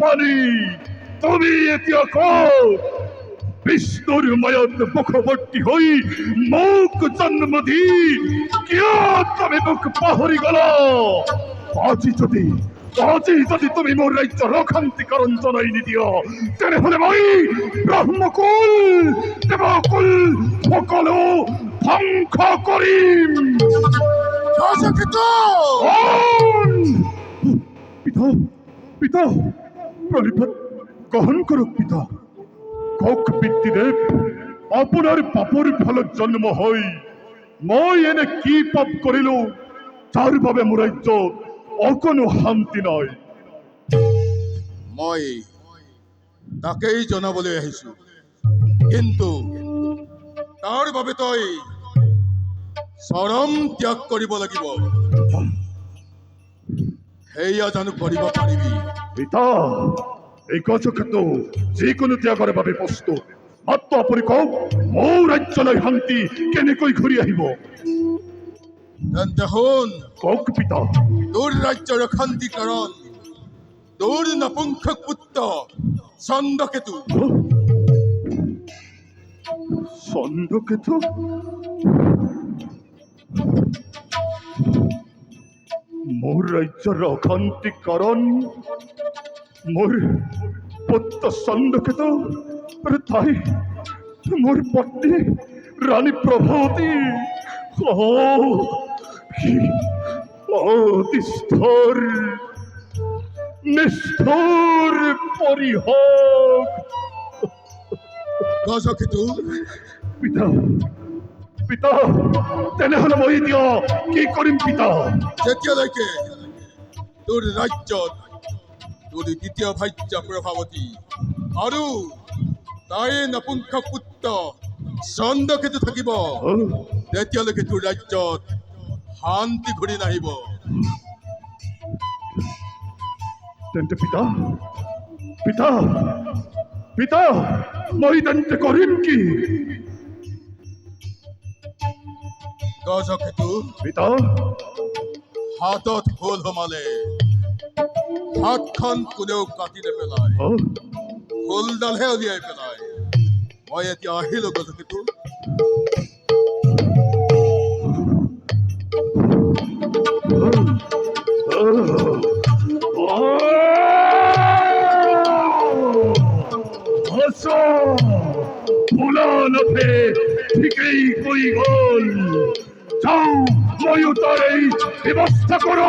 পানি তুমি এতিয়া বিষ্ণুর মায়ত মুখবর্তী হই মুখ জন্ম দি কিয় তুমি মুখ পাহরি গল আজি যদি আজি যদি তুমি মোৰ ৰাজ্যৰ অশান্তিকৰণ জনাই নিদিয় তেনেহলে মই ব্ৰহ্মকুল দেৱকুল সকলো ধ্বংস কৰিম অন! পিতা পিতা প্রণিপাত গ্রহণ করুক পিতা। কক পিতৃদেব আপনার পাপর ফলত জন্ম হই মই এনে কি পাপ করিল যার বাবে মোৰ ৰাজ্যত অকণো শান্তি নাই। মই তাকেই জনাবলৈ আহিছো। কিন্তু তাৰ বাবে তই চৰম ত্যাগ কৰিব লাগিব। সেয়া জানো কৰিব পাৰিবি। পিতা এই গজক্ষেত্ৰ যিকোনো ত্যাগৰ বাবে প্ৰস্তুত। মাত্ৰ আপুনি কওক মোৰ ৰাজ্যলৈ শান্তি কেনেকৈ ঘূৰি আহিব? তেন্তে শুন। কওক পিতা। তোৰ ৰাজ্যৰ অশান্তি কাৰণ। তোৰ নপুংসক পুত্ৰ চন্দ্ৰকেতু। চন্দ্ৰকেতু? মোৰ ৰাজ্যৰ অশান্তি কাৰণ মোৰ পুত্ৰ চন্দ্ৰকেতু আৰু তাই মোৰ পত্নী ৰাণী প্ৰভৱতী অতিষ্ঠৰ নিষ্ঠুৰ পৰিহক গজকেতু। পিতা পিতা। তেনেহলে মই এতিয়া কি কৰিম পিতা? যেতিয়ালৈকে তোৰ ৰাজ্যত তোৰ দ্বিতীয় ভাৰ্যা প্ৰভাৱতী আৰু তাইৰ নপুংসক পুত্ৰ চন্দ্ৰকেতু থাকিব তেতিয়ালৈকে তোৰ ৰাজ্যত শান্তি ঘূৰি নাহিব। তেন্তে পিতা পিতা পিতা মই তেন্তে কৰিম কি? গজকেতু পিতা হাতত ভুল সোমালে হাতখন কোনেও কাটি নেপেলায় অ, ফুলডালহে উলিয়াই পেলায়। মই এতিয়া আহিলো গজকেতু ভোলানাথে ঠিকই কই গল। যাও ময়ূর এই ব্যবস্থা করো।